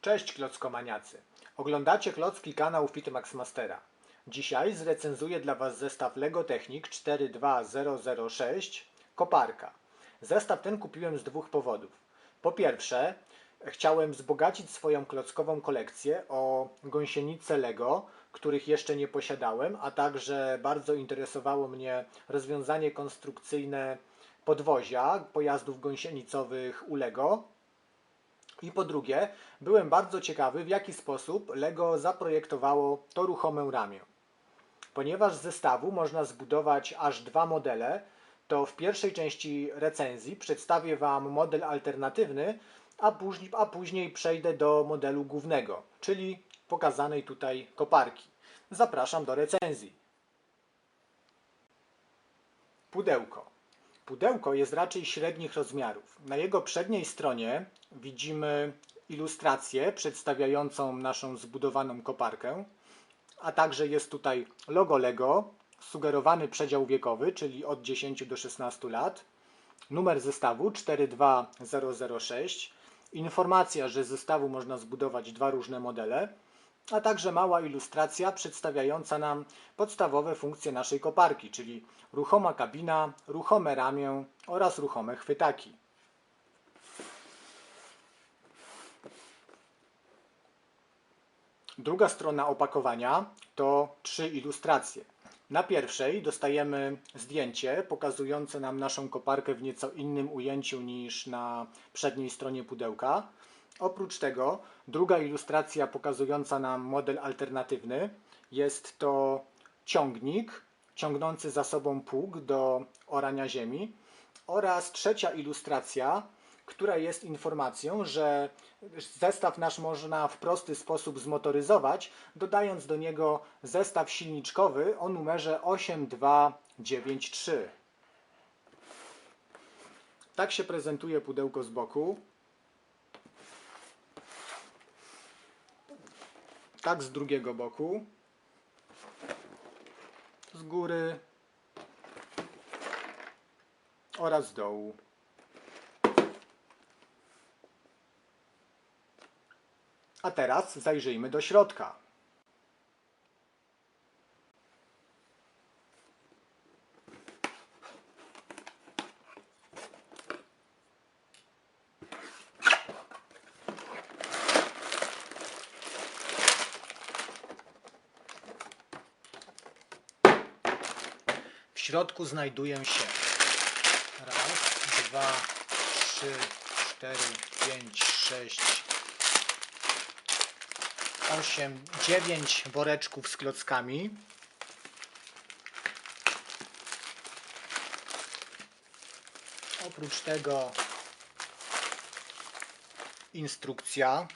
Cześć klockomaniacy. Oglądacie klocki kanał Fitmax Mastera. Dzisiaj zrecenzuję dla Was zestaw Lego Technic 42006 Koparka. Zestaw ten kupiłem z dwóch powodów. Po pierwsze, chciałem wzbogacić swoją klockową kolekcję o gąsienice Lego, których jeszcze nie posiadałem, a także bardzo interesowało mnie rozwiązanie konstrukcyjne podwozia pojazdów gąsienicowych u Lego. I po drugie, byłem bardzo ciekawy, w jaki sposób Lego zaprojektowało to ruchome ramię. Ponieważ z zestawu można zbudować aż dwa modele, to w pierwszej części recenzji przedstawię Wam model alternatywny, a później, a później przejdę do modelu głównego, czyli pokazanej tutaj koparki. Zapraszam do recenzji. Pudełko. Pudełko jest raczej średnich rozmiarów. Na jego przedniej stronie widzimy ilustrację przedstawiającą naszą zbudowaną koparkę, a także jest tutaj logo Lego, sugerowany przedział wiekowy, czyli od 10 do 16 lat, numer zestawu 42006, informacja, że zestawu można zbudować dwa różne modele, a także mała ilustracja przedstawiająca nam podstawowe funkcje naszej koparki, czyli ruchoma kabina, ruchome ramię oraz ruchome chwytaki. Druga strona opakowania to trzy ilustracje. Na pierwszej dostajemy zdjęcie pokazujące nam naszą koparkę w nieco innym ujęciu niż na przedniej stronie pudełka. Oprócz tego druga ilustracja pokazująca nam model alternatywny jest to ciągnik ciągnący za sobą pług do orania ziemi oraz trzecia ilustracja, która jest informacją, że zestaw nasz można w prosty sposób zmotoryzować, dodając do niego zestaw silniczkowy o numerze 8293. Tak się prezentuje pudełko z boku. Tak z drugiego boku. Z góry oraz z dołu. A teraz zajrzyjmy do środka. W środku znajdują się raz, dwa, trzy, cztery, pięć, sześć, osiem, dziewięć woreczków z klockami. Oprócz tego instrukcja.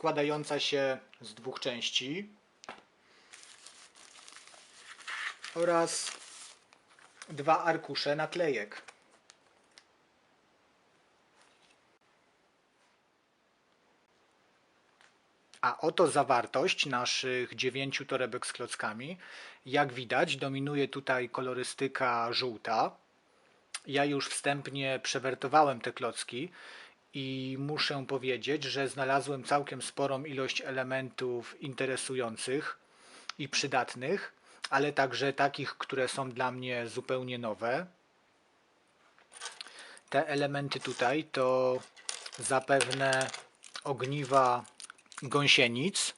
Składająca się z dwóch części oraz dwa arkusze naklejek. A oto zawartość naszych dziewięciu torebek z klockami. Jak widać, dominuje tutaj kolorystyka żółta. Ja już wstępnie przewertowałem te klocki i muszę powiedzieć, że znalazłem całkiem sporą ilość elementów interesujących i przydatnych, ale także takich, które są dla mnie zupełnie nowe. Te elementy tutaj to zapewne ogniwa gąsienic.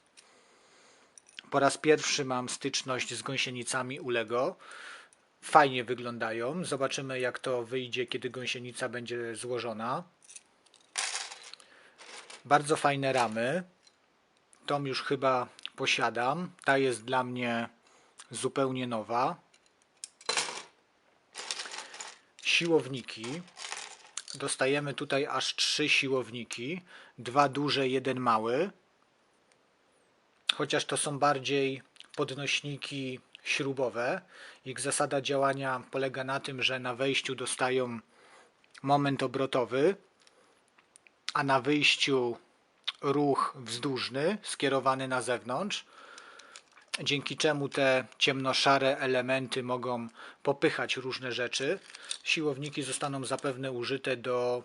Po raz pierwszy mam styczność z gąsienicami u Lego. Fajnie wyglądają. Zobaczymy jak to wyjdzie, kiedy gąsienica będzie złożona. Bardzo fajne ramy. Tą już chyba posiadam. Ta jest dla mnie zupełnie nowa. Siłowniki. Dostajemy tutaj aż trzy siłowniki. Dwa duże, jeden mały. Chociaż to są bardziej podnośniki śrubowe. Ich zasada działania polega na tym, że na wejściu dostają moment obrotowy a na wyjściu ruch wzdłużny skierowany na zewnątrz dzięki czemu te ciemnoszare elementy mogą popychać różne rzeczy. Siłowniki zostaną zapewne użyte do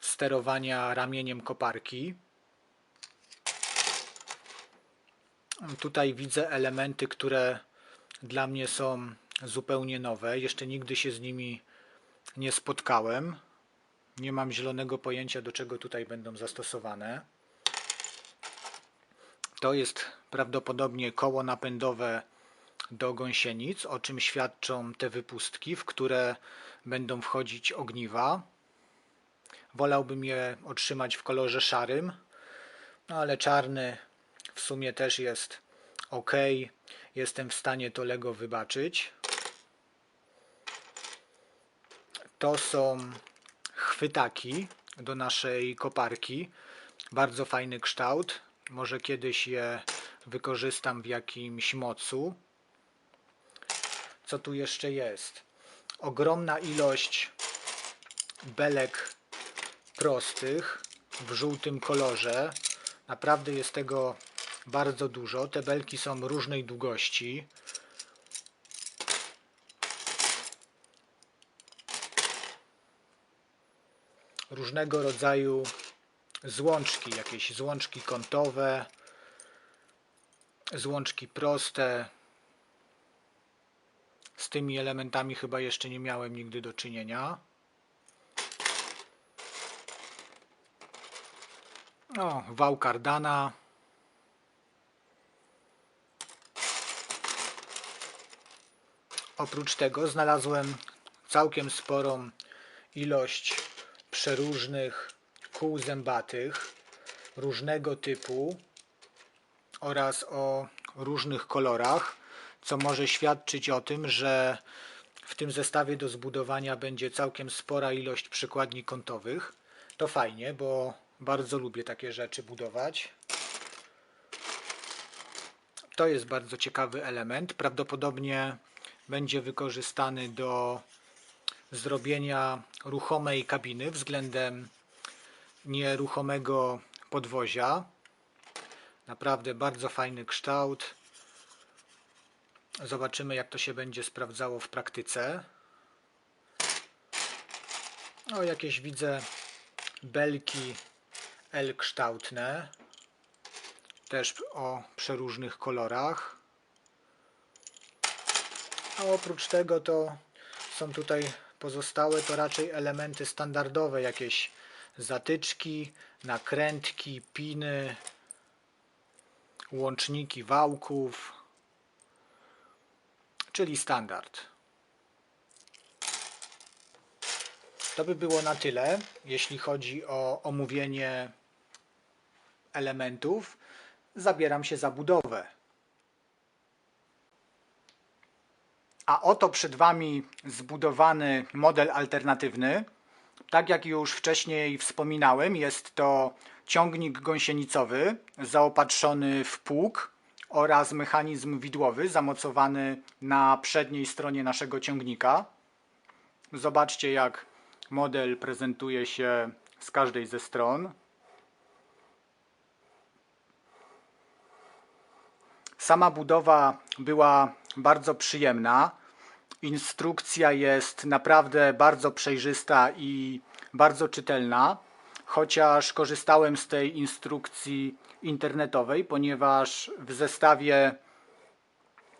sterowania ramieniem koparki. Tutaj widzę elementy, które dla mnie są zupełnie nowe. Jeszcze nigdy się z nimi nie spotkałem. Nie mam zielonego pojęcia, do czego tutaj będą zastosowane. To jest prawdopodobnie koło napędowe do gąsienic, o czym świadczą te wypustki, w które będą wchodzić ogniwa. Wolałbym je otrzymać w kolorze szarym, no ale czarny w sumie też jest ok. Jestem w stanie to Lego wybaczyć. To są chwytaki do naszej koparki. Bardzo fajny kształt. Może kiedyś je wykorzystam w jakimś mocu. Co tu jeszcze jest? Ogromna ilość belek prostych w żółtym kolorze. Naprawdę jest tego bardzo dużo. Te belki są różnej długości. Różnego rodzaju złączki, jakieś złączki kątowe, złączki proste. Z tymi elementami chyba jeszcze nie miałem nigdy do czynienia. O, wał kardana. Oprócz tego znalazłem całkiem sporą ilość przeróżnych kół zębatych różnego typu oraz o różnych kolorach, co może świadczyć o tym, że w tym zestawie do zbudowania będzie całkiem spora ilość przykładni kątowych. To fajnie, bo bardzo lubię takie rzeczy budować. To jest bardzo ciekawy element. Prawdopodobnie będzie wykorzystany do zrobienia ruchomej kabiny względem nieruchomego podwozia. Naprawdę bardzo fajny kształt. Zobaczymy jak to się będzie sprawdzało w praktyce. O, jakieś widzę belki L-kształtne. Też o przeróżnych kolorach. A oprócz tego to są tutaj pozostałe to raczej elementy standardowe, jakieś zatyczki, nakrętki, piny, łączniki wałków, czyli standard. To by było na tyle, jeśli chodzi o omówienie elementów. Zabieram się za budowę. A oto przed Wami zbudowany model alternatywny. Tak jak już wcześniej wspominałem, jest to ciągnik gąsienicowy zaopatrzony w pług oraz mechanizm widłowy zamocowany na przedniej stronie naszego ciągnika. Zobaczcie jak model prezentuje się z każdej ze stron. Sama budowa była bardzo przyjemna. Instrukcja jest naprawdę bardzo przejrzysta i bardzo czytelna, chociaż korzystałem z tej instrukcji internetowej, ponieważ w zestawie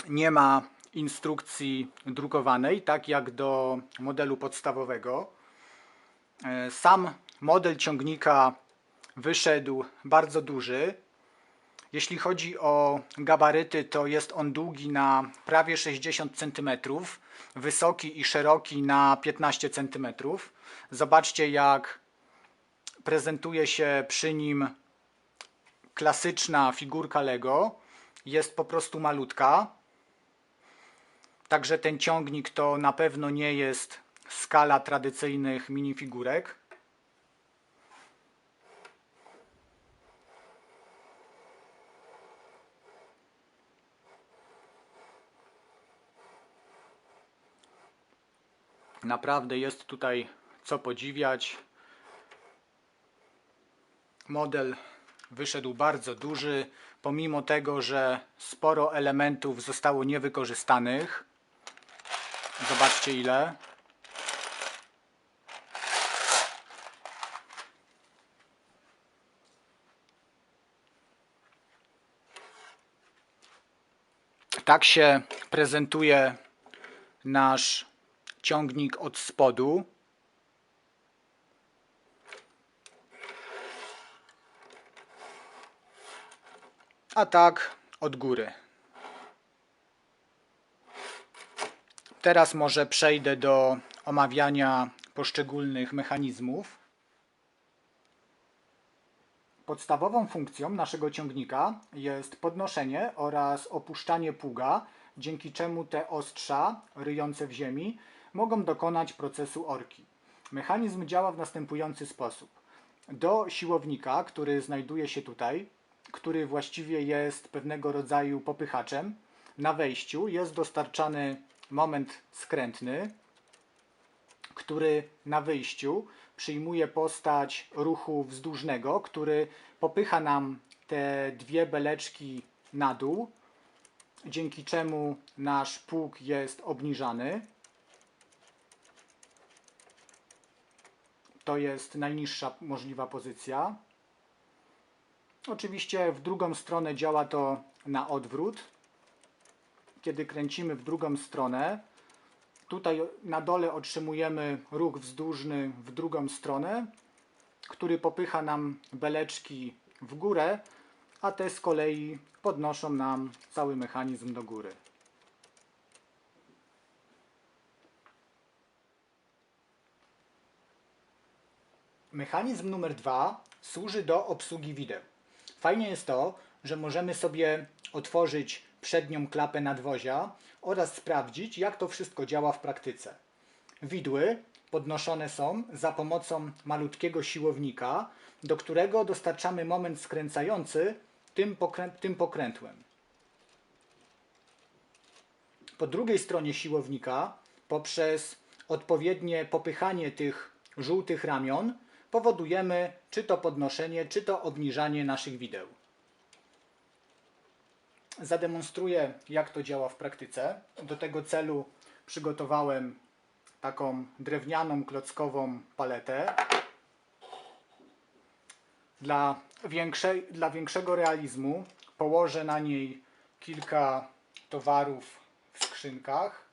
nie ma instrukcji drukowanej, tak jak do modelu podstawowego. E, sam model ciągnika wyszedł bardzo duży, jeśli chodzi o gabaryty, to jest on długi na prawie 60 cm, wysoki i szeroki na 15 cm. Zobaczcie, jak prezentuje się przy nim klasyczna figurka Lego. Jest po prostu malutka. Także ten ciągnik to na pewno nie jest skala tradycyjnych minifigurek. Naprawdę jest tutaj co podziwiać. Model wyszedł bardzo duży, pomimo tego, że sporo elementów zostało niewykorzystanych. Zobaczcie ile. Tak się prezentuje nasz ciągnik od spodu. A tak od góry. Teraz może przejdę do omawiania poszczególnych mechanizmów. Podstawową funkcją naszego ciągnika jest podnoszenie oraz opuszczanie pługa, dzięki czemu te ostrza ryjące w ziemi mogą dokonać procesu orki. Mechanizm działa w następujący sposób. Do siłownika, który znajduje się tutaj, który właściwie jest pewnego rodzaju popychaczem, na wejściu jest dostarczany moment skrętny, który na wyjściu przyjmuje postać ruchu wzdłużnego, który popycha nam te dwie beleczki na dół, dzięki czemu nasz pług jest obniżany. To jest najniższa możliwa pozycja. Oczywiście w drugą stronę działa to na odwrót. Kiedy kręcimy w drugą stronę, tutaj na dole otrzymujemy ruch wzdłużny w drugą stronę, który popycha nam beleczki w górę, a te z kolei podnoszą nam cały mechanizm do góry. Mechanizm numer dwa służy do obsługi wideł. Fajnie jest to, że możemy sobie otworzyć przednią klapę nadwozia oraz sprawdzić, jak to wszystko działa w praktyce. Widły podnoszone są za pomocą malutkiego siłownika, do którego dostarczamy moment skręcający tym, pokrę tym pokrętłem. Po drugiej stronie siłownika, poprzez odpowiednie popychanie tych żółtych ramion, powodujemy czy to podnoszenie, czy to obniżanie naszych wideł. Zademonstruję, jak to działa w praktyce. Do tego celu przygotowałem taką drewnianą, klockową paletę. Dla, większej, dla większego realizmu położę na niej kilka towarów w skrzynkach.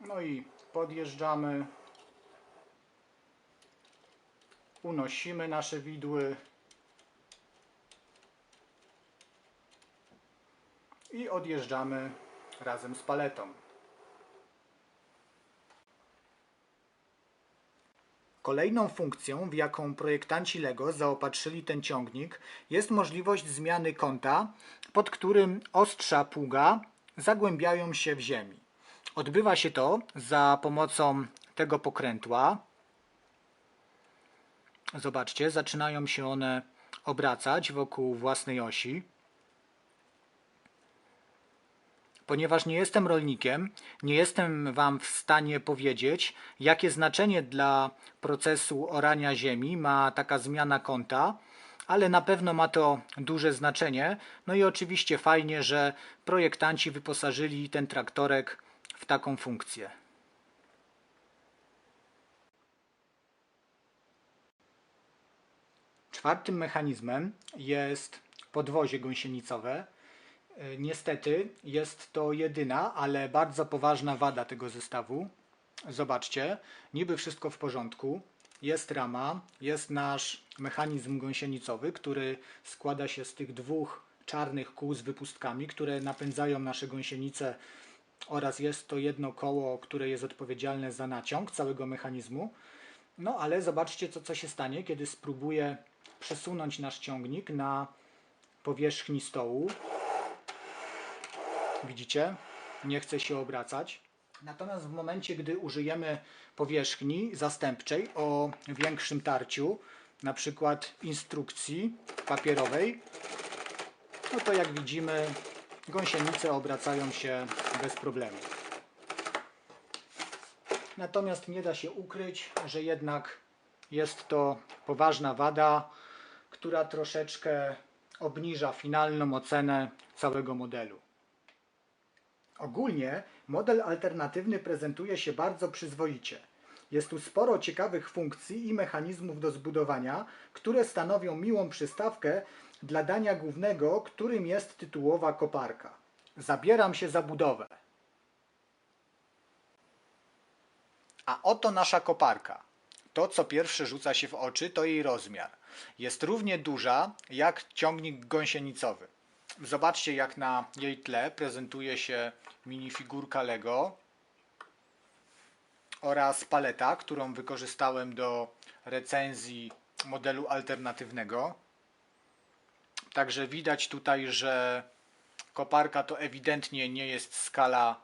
No i podjeżdżamy, unosimy nasze widły i odjeżdżamy razem z paletą. Kolejną funkcją, w jaką projektanci LEGO zaopatrzyli ten ciągnik, jest możliwość zmiany kąta, pod którym ostrza pługa zagłębiają się w ziemi. Odbywa się to za pomocą tego pokrętła. Zobaczcie, zaczynają się one obracać wokół własnej osi. Ponieważ nie jestem rolnikiem, nie jestem Wam w stanie powiedzieć, jakie znaczenie dla procesu orania ziemi ma taka zmiana kąta, ale na pewno ma to duże znaczenie. No i oczywiście fajnie, że projektanci wyposażyli ten traktorek w taką funkcję. Czwartym mechanizmem jest podwozie gąsienicowe. Niestety jest to jedyna, ale bardzo poważna wada tego zestawu. Zobaczcie, niby wszystko w porządku. Jest rama, jest nasz mechanizm gąsienicowy, który składa się z tych dwóch czarnych kół z wypustkami, które napędzają nasze gąsienice oraz jest to jedno koło, które jest odpowiedzialne za naciąg całego mechanizmu. No ale zobaczcie, co, co się stanie, kiedy spróbuję przesunąć nasz ciągnik na powierzchni stołu. Widzicie? Nie chce się obracać. Natomiast w momencie, gdy użyjemy powierzchni zastępczej o większym tarciu, na przykład instrukcji papierowej, no to jak widzimy gąsienice obracają się bez problemu. Natomiast nie da się ukryć, że jednak jest to poważna wada, która troszeczkę obniża finalną ocenę całego modelu. Ogólnie model alternatywny prezentuje się bardzo przyzwoicie. Jest tu sporo ciekawych funkcji i mechanizmów do zbudowania, które stanowią miłą przystawkę dla dania głównego, którym jest tytułowa koparka. Zabieram się za budowę. A oto nasza koparka. To, co pierwsze rzuca się w oczy, to jej rozmiar. Jest równie duża jak ciągnik gąsienicowy. Zobaczcie, jak na jej tle prezentuje się minifigurka Lego oraz paleta, którą wykorzystałem do recenzji modelu alternatywnego. Także widać tutaj, że koparka to ewidentnie nie jest skala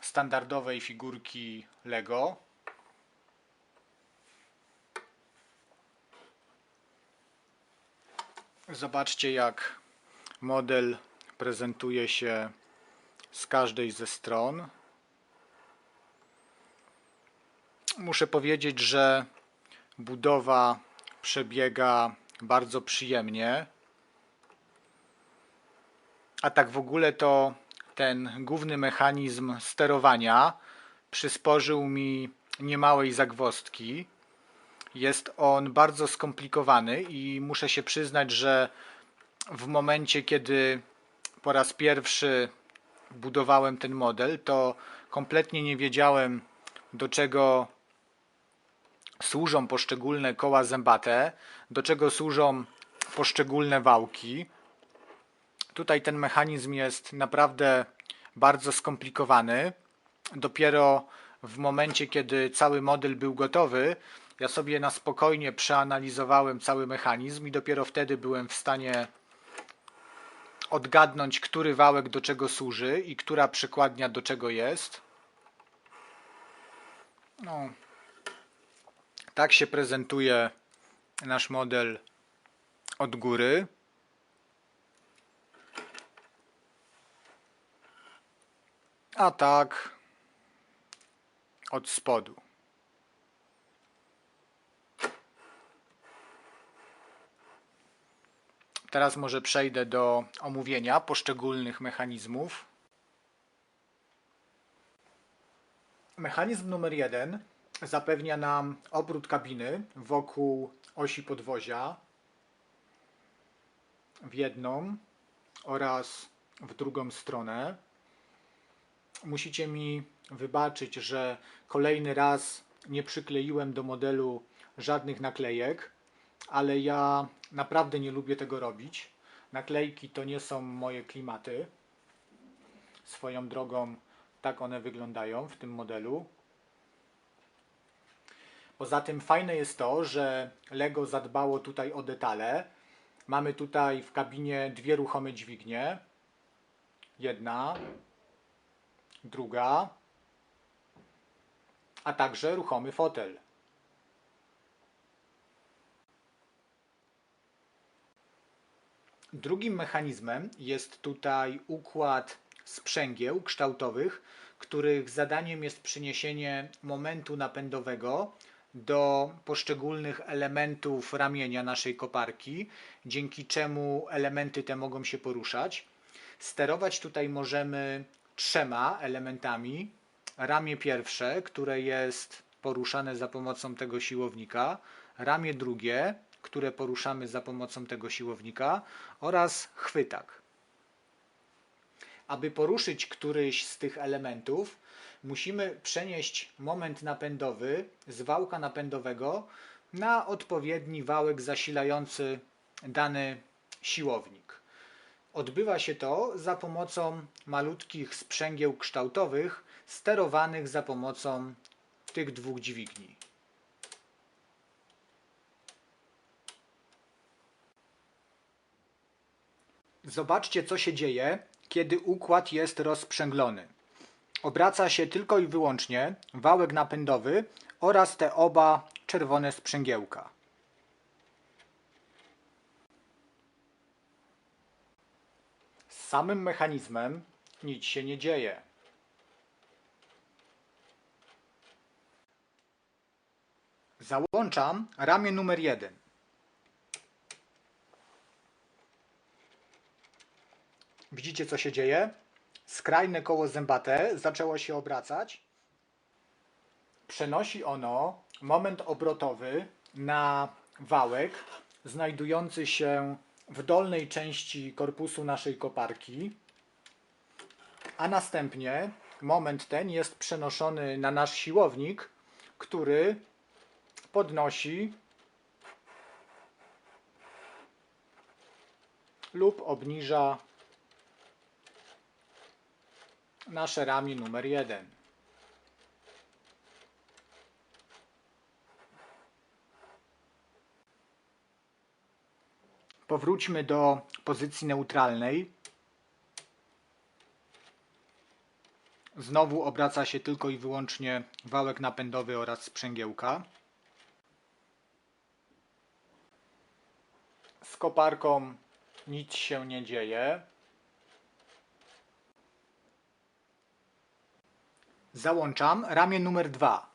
standardowej figurki Lego. Zobaczcie, jak model prezentuje się z każdej ze stron. Muszę powiedzieć, że budowa przebiega bardzo przyjemnie. A tak w ogóle to ten główny mechanizm sterowania przysporzył mi niemałej zagwozdki. Jest on bardzo skomplikowany i muszę się przyznać, że w momencie, kiedy po raz pierwszy budowałem ten model, to kompletnie nie wiedziałem, do czego służą poszczególne koła zębate, do czego służą poszczególne wałki. Tutaj ten mechanizm jest naprawdę bardzo skomplikowany. Dopiero w momencie, kiedy cały model był gotowy, ja sobie na spokojnie przeanalizowałem cały mechanizm i dopiero wtedy byłem w stanie odgadnąć, który wałek do czego służy i która przekładnia do czego jest. No, tak się prezentuje nasz model od góry. A tak od spodu. Teraz może przejdę do omówienia poszczególnych mechanizmów. Mechanizm numer jeden zapewnia nam obrót kabiny wokół osi podwozia w jedną oraz w drugą stronę. Musicie mi wybaczyć, że kolejny raz nie przykleiłem do modelu żadnych naklejek, ale ja naprawdę nie lubię tego robić. Naklejki to nie są moje klimaty. Swoją drogą tak one wyglądają w tym modelu. Poza tym fajne jest to, że Lego zadbało tutaj o detale. Mamy tutaj w kabinie dwie ruchome dźwignie. Jedna, druga, a także ruchomy fotel. Drugim mechanizmem jest tutaj układ sprzęgieł kształtowych, których zadaniem jest przyniesienie momentu napędowego do poszczególnych elementów ramienia naszej koparki, dzięki czemu elementy te mogą się poruszać. Sterować tutaj możemy trzema elementami. Ramię pierwsze, które jest poruszane za pomocą tego siłownika, ramię drugie, które poruszamy za pomocą tego siłownika oraz chwytak. Aby poruszyć któryś z tych elementów, musimy przenieść moment napędowy z wałka napędowego na odpowiedni wałek zasilający dany siłownik. Odbywa się to za pomocą malutkich sprzęgieł kształtowych sterowanych za pomocą tych dwóch dźwigni. Zobaczcie, co się dzieje, kiedy układ jest rozprzęglony. Obraca się tylko i wyłącznie wałek napędowy oraz te oba czerwone sprzęgiełka. Z samym mechanizmem nic się nie dzieje. Załączam ramię numer 1. Widzicie co się dzieje? Skrajne koło zębate zaczęło się obracać. Przenosi ono moment obrotowy na wałek znajdujący się w dolnej części korpusu naszej koparki, a następnie moment ten jest przenoszony na nasz siłownik, który podnosi lub obniża nasze ramię numer 1. Powróćmy do pozycji neutralnej. Znowu obraca się tylko i wyłącznie wałek napędowy oraz sprzęgiełka. Z koparką nic się nie dzieje. Załączam ramię numer 2.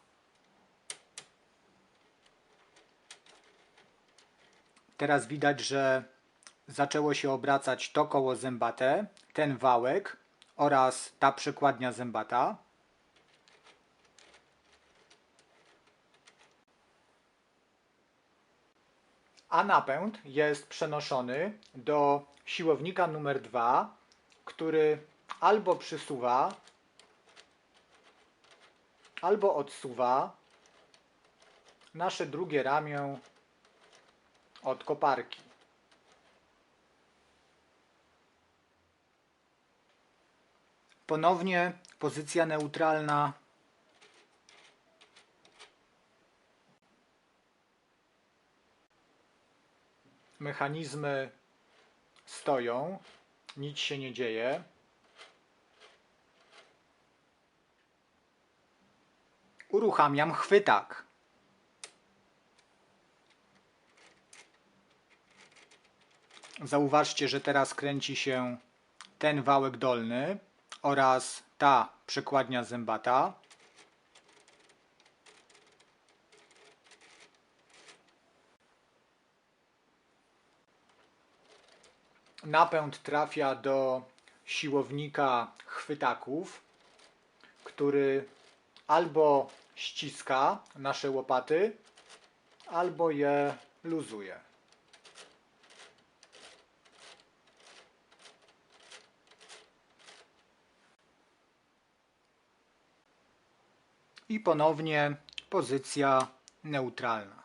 Teraz widać, że zaczęło się obracać to koło zębate, ten wałek oraz ta przekładnia zębata. A napęd jest przenoszony do siłownika numer 2, który albo przysuwa, albo odsuwa nasze drugie ramię od koparki. Ponownie pozycja neutralna. Mechanizmy stoją, nic się nie dzieje. Uruchamiam chwytak. Zauważcie, że teraz kręci się ten wałek dolny oraz ta przekładnia zębata. Napęd trafia do siłownika chwytaków, który albo ściska nasze łopaty, albo je luzuje. I ponownie pozycja neutralna.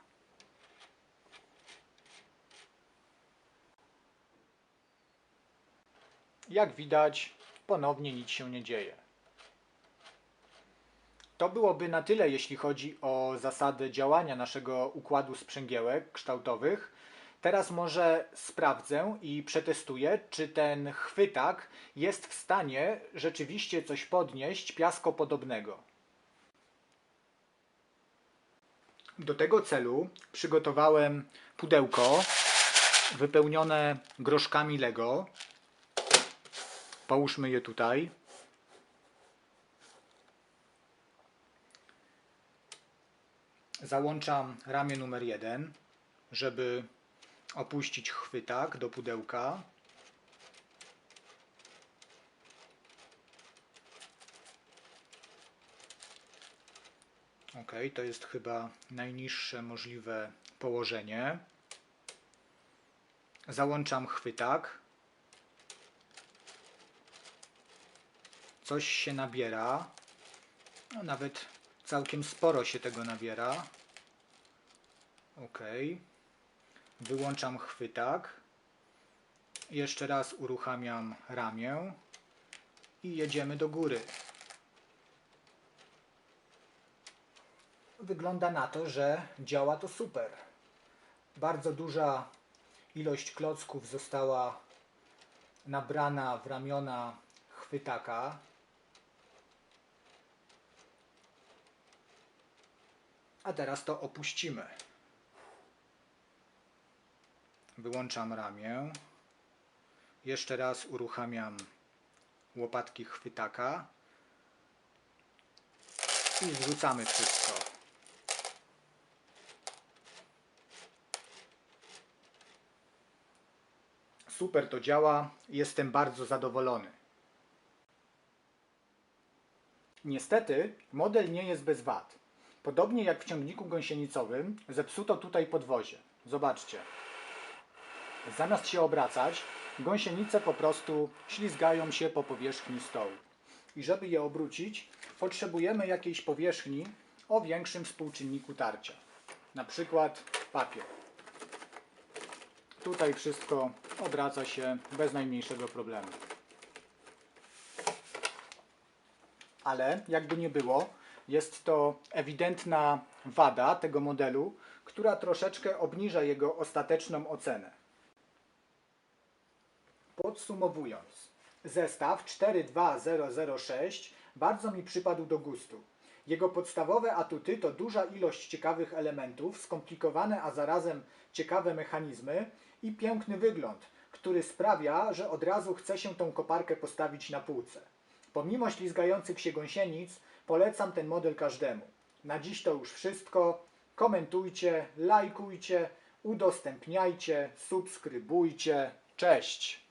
Jak widać, ponownie nic się nie dzieje. To byłoby na tyle, jeśli chodzi o zasady działania naszego układu sprzęgiełek kształtowych. Teraz może sprawdzę i przetestuję, czy ten chwytak jest w stanie rzeczywiście coś podnieść piaskopodobnego. Do tego celu przygotowałem pudełko wypełnione groszkami Lego. Połóżmy je tutaj. Załączam ramię numer 1, żeby opuścić chwytak do pudełka. Ok, to jest chyba najniższe możliwe położenie. Załączam chwytak. Coś się nabiera. No, nawet całkiem sporo się tego nabiera. Ok. Wyłączam chwytak. Jeszcze raz uruchamiam ramię i jedziemy do góry. Wygląda na to, że działa to super. Bardzo duża ilość klocków została nabrana w ramiona chwytaka. A teraz to opuścimy. Wyłączam ramię. Jeszcze raz uruchamiam łopatki chwytaka i zrzucamy wszystko. Super to działa, jestem bardzo zadowolony. Niestety, model nie jest bez wad. Podobnie jak w ciągniku gąsienicowym, zepsuto tutaj podwozie. Zobaczcie. Zamiast się obracać, gąsienice po prostu ślizgają się po powierzchni stołu. I żeby je obrócić, potrzebujemy jakiejś powierzchni o większym współczynniku tarcia. Na przykład papier. Tutaj wszystko obraca się bez najmniejszego problemu. Ale jakby nie było, jest to ewidentna wada tego modelu, która troszeczkę obniża jego ostateczną ocenę. Podsumowując, zestaw 42006 bardzo mi przypadł do gustu. Jego podstawowe atuty to duża ilość ciekawych elementów, skomplikowane, a zarazem ciekawe mechanizmy i piękny wygląd, który sprawia, że od razu chce się tą koparkę postawić na półce. Pomimo ślizgających się gąsienic, polecam ten model każdemu. Na dziś to już wszystko. Komentujcie, lajkujcie, udostępniajcie, subskrybujcie. Cześć!